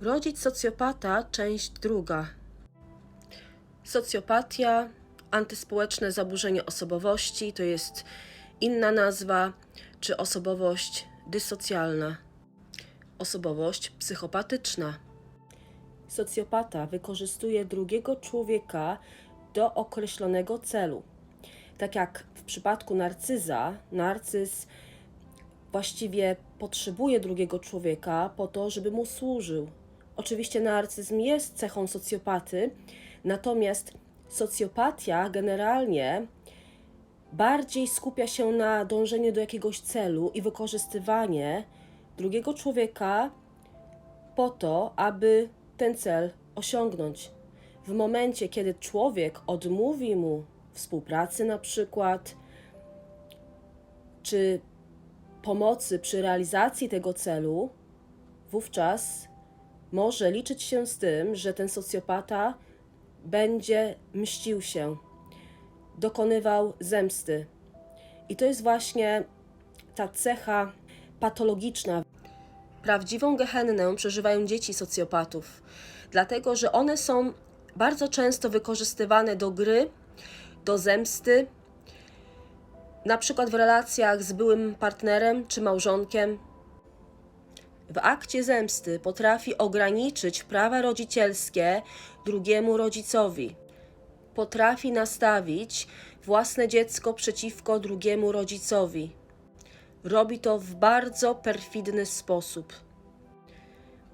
Rodzic socjopata, część druga. Socjopatia, antyspołeczne zaburzenie osobowości to jest inna nazwa, czy osobowość dysocjalna, osobowość psychopatyczna. Socjopata wykorzystuje drugiego człowieka do określonego celu. Tak jak w przypadku narcyza, narcyz właściwie potrzebuje drugiego człowieka po to, żeby mu służył. Oczywiście narcyzm jest cechą socjopaty, natomiast socjopatia generalnie bardziej skupia się na dążeniu do jakiegoś celu i wykorzystywanie drugiego człowieka po to, aby ten cel osiągnąć. W momencie, kiedy człowiek odmówi mu współpracy, na przykład, czy pomocy przy realizacji tego celu, wówczas może liczyć się z tym, że ten socjopata będzie mścił się, dokonywał zemsty. I to jest właśnie ta cecha patologiczna. Prawdziwą gehennę przeżywają dzieci socjopatów, dlatego że one są bardzo często wykorzystywane do gry, do zemsty, na przykład w relacjach z byłym partnerem czy małżonkiem. W akcie zemsty potrafi ograniczyć prawa rodzicielskie drugiemu rodzicowi. Potrafi nastawić własne dziecko przeciwko drugiemu rodzicowi. Robi to w bardzo perfidny sposób.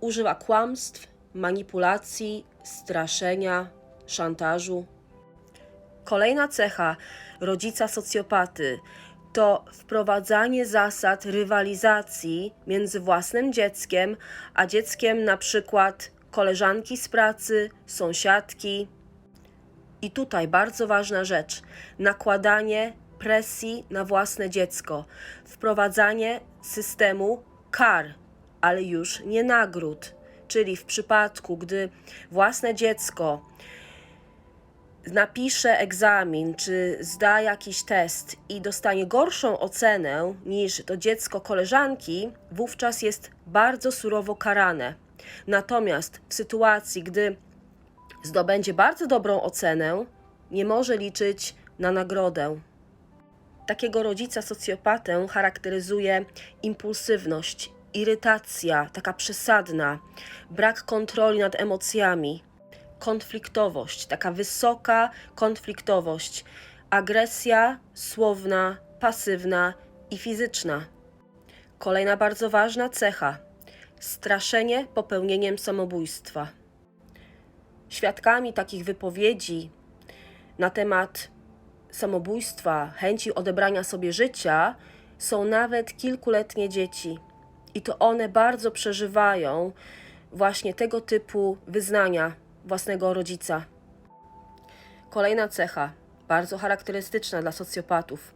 Używa kłamstw, manipulacji, straszenia, szantażu. Kolejna cecha rodzica socjopaty to wprowadzanie zasad rywalizacji między własnym dzieckiem a dzieckiem na przykład koleżanki z pracy, sąsiadki. I tutaj bardzo ważna rzecz: nakładanie presji na własne dziecko, wprowadzanie systemu kar, ale już nie nagród. Czyli w przypadku, gdy własne dziecko napisze egzamin czy zda jakiś test i dostanie gorszą ocenę niż to dziecko koleżanki, wówczas jest bardzo surowo karane. Natomiast w sytuacji, gdy zdobędzie bardzo dobrą ocenę, nie może liczyć na nagrodę. Takiego rodzica socjopatę charakteryzuje impulsywność, irytacja, taka przesadna, brak kontroli nad emocjami, konfliktowość, taka wysoka konfliktowość, agresja słowna, pasywna i fizyczna. Kolejna bardzo ważna cecha straszenie popełnieniem samobójstwa. Świadkami takich wypowiedzi na temat samobójstwa, chęci odebrania sobie życia są nawet kilkuletnie dzieci. I to one bardzo przeżywają właśnie tego typu wyznania własnego rodzica. Kolejna cecha, bardzo charakterystyczna dla socjopatów,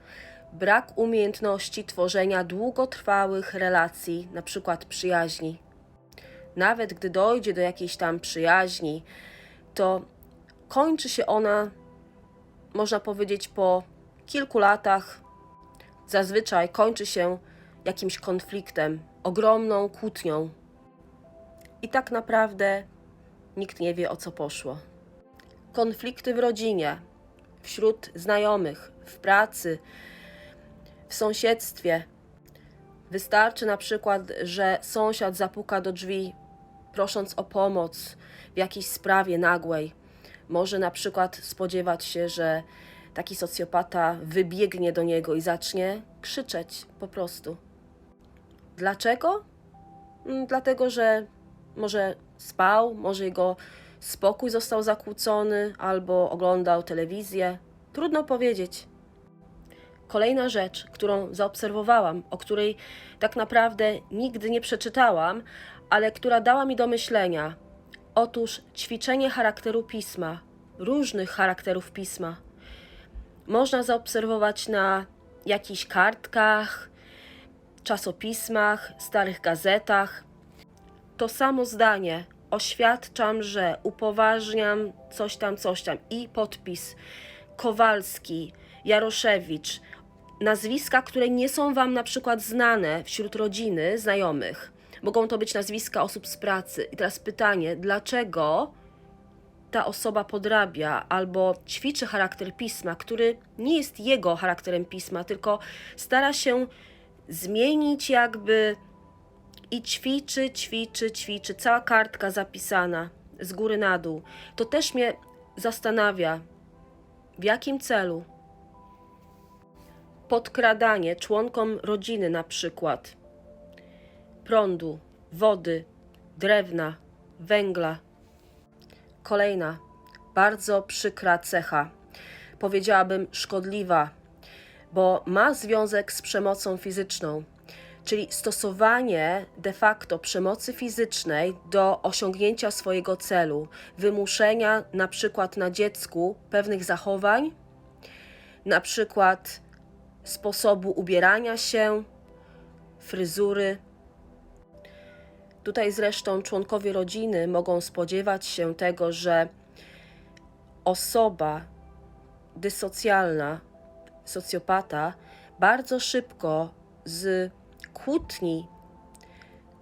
brak umiejętności tworzenia długotrwałych relacji, przykład przyjaźni. Nawet gdy dojdzie do jakiejś tam przyjaźni, to kończy się ona, można powiedzieć, po kilku latach. Zazwyczaj kończy się jakimś konfliktem, ogromną kłótnią. I tak naprawdę nikt nie wie o co poszło. Konflikty w rodzinie, wśród znajomych, w pracy, w sąsiedztwie. Wystarczy na przykład, że sąsiad zapuka do drzwi, prosząc o pomoc w jakiejś sprawie nagłej. Może na przykład spodziewać się, że taki socjopata wybiegnie do niego i zacznie krzyczeć po prostu. Dlaczego? Mm, Dlatego, że może spał, może jego spokój został zakłócony, albo oglądał telewizję. Trudno powiedzieć. Kolejna rzecz, którą zaobserwowałam, o której tak naprawdę nigdy nie przeczytałam, ale która dała mi do myślenia. Otóż ćwiczenie charakteru pisma, różnych charakterów pisma. Można zaobserwować na jakichś kartkach, czasopismach, starych gazetach. To samo zdanie. Oświadczam, że upoważniam coś tam, coś tam i podpis. Kowalski, Jaroszewicz, nazwiska, które nie są Wam na przykład znane wśród rodziny, znajomych. Mogą to być nazwiska osób z pracy. I teraz pytanie, dlaczego ta osoba podrabia albo ćwiczy charakter pisma, który nie jest jego charakterem pisma, tylko stara się zmienić jakby i ćwiczy, ćwiczy, ćwiczy, cała kartka zapisana z góry na dół. To też mnie zastanawia, w jakim celu? Podkradanie członkom rodziny, na przykład prądu, wody, drewna, węgla. Kolejna, bardzo przykra cecha, powiedziałabym szkodliwa, bo ma związek z przemocą fizyczną, czyli stosowanie de facto przemocy fizycznej do osiągnięcia swojego celu, wymuszenia na przykład na dziecku pewnych zachowań, na przykład sposobu ubierania się, fryzury. Tutaj zresztą członkowie rodziny mogą spodziewać się tego, że osoba dysocjalna, socjopata, bardzo szybko z kłótni,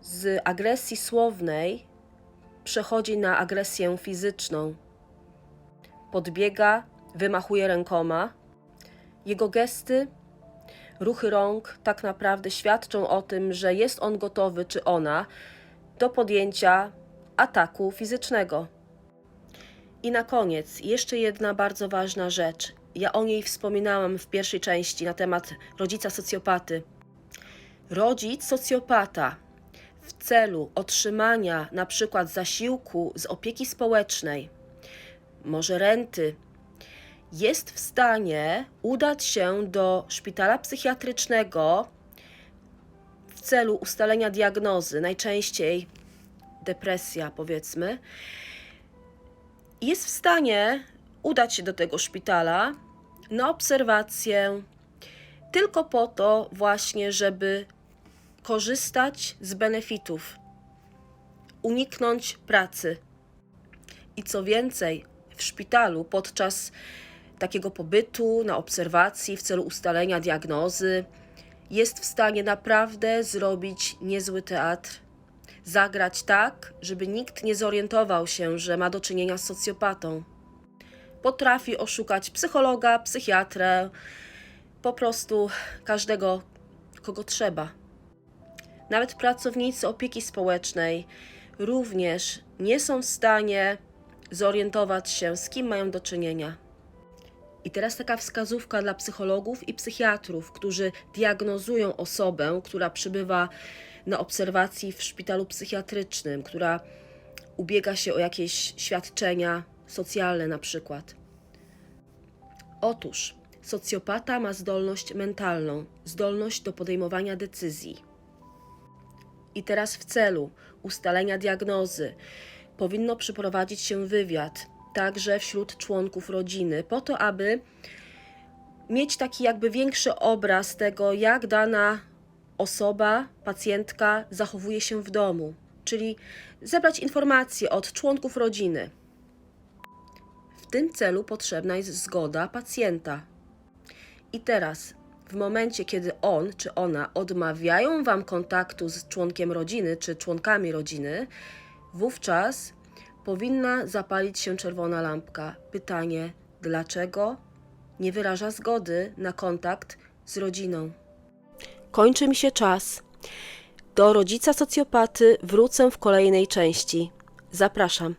z agresji słownej przechodzi na agresję fizyczną. Podbiega, wymachuje rękoma. Jego gesty, ruchy rąk tak naprawdę świadczą o tym, że jest on gotowy czy ona do podjęcia ataku fizycznego. I na koniec jeszcze jedna bardzo ważna rzecz. Ja o niej wspominałam w pierwszej części na temat rodzica socjopaty. Rodzic socjopata w celu otrzymania na przykład zasiłku z opieki społecznej, może renty, jest w stanie udać się do szpitala psychiatrycznego w celu ustalenia diagnozy, najczęściej depresja, powiedzmy, jest w stanie udać się do tego szpitala na obserwację, tylko po to, właśnie, żeby korzystać z benefitów, uniknąć pracy. I co więcej, w szpitalu podczas takiego pobytu na obserwacji w celu ustalenia diagnozy jest w stanie naprawdę zrobić niezły teatr. Zagrać tak, żeby nikt nie zorientował się, że ma do czynienia z socjopatą. Potrafi oszukać psychologa, psychiatrę, po prostu każdego, kogo trzeba. Nawet pracownicy opieki społecznej również nie są w stanie zorientować się, z kim mają do czynienia. I teraz taka wskazówka dla psychologów i psychiatrów, którzy diagnozują osobę, która przybywa na obserwacji w szpitalu psychiatrycznym, która ubiega się o jakieś świadczenia socjalne na przykład. Otóż socjopata ma zdolność mentalną, zdolność do podejmowania decyzji. I teraz w celu ustalenia diagnozy powinno przeprowadzić się wywiad, także wśród członków rodziny, po to, aby mieć taki jakby większy obraz tego, jak dana osoba, pacjentka zachowuje się w domu, czyli zebrać informacje od członków rodziny. W tym celu potrzebna jest zgoda pacjenta. I teraz, w momencie, kiedy on czy ona odmawiają Wam kontaktu z członkiem rodziny czy członkami rodziny, wówczas powinna zapalić się czerwona lampka. Pytanie, dlaczego nie wyraża zgody na kontakt z rodziną? Kończy mi się czas. Do rodzica socjopaty wrócę w kolejnej części. Zapraszam.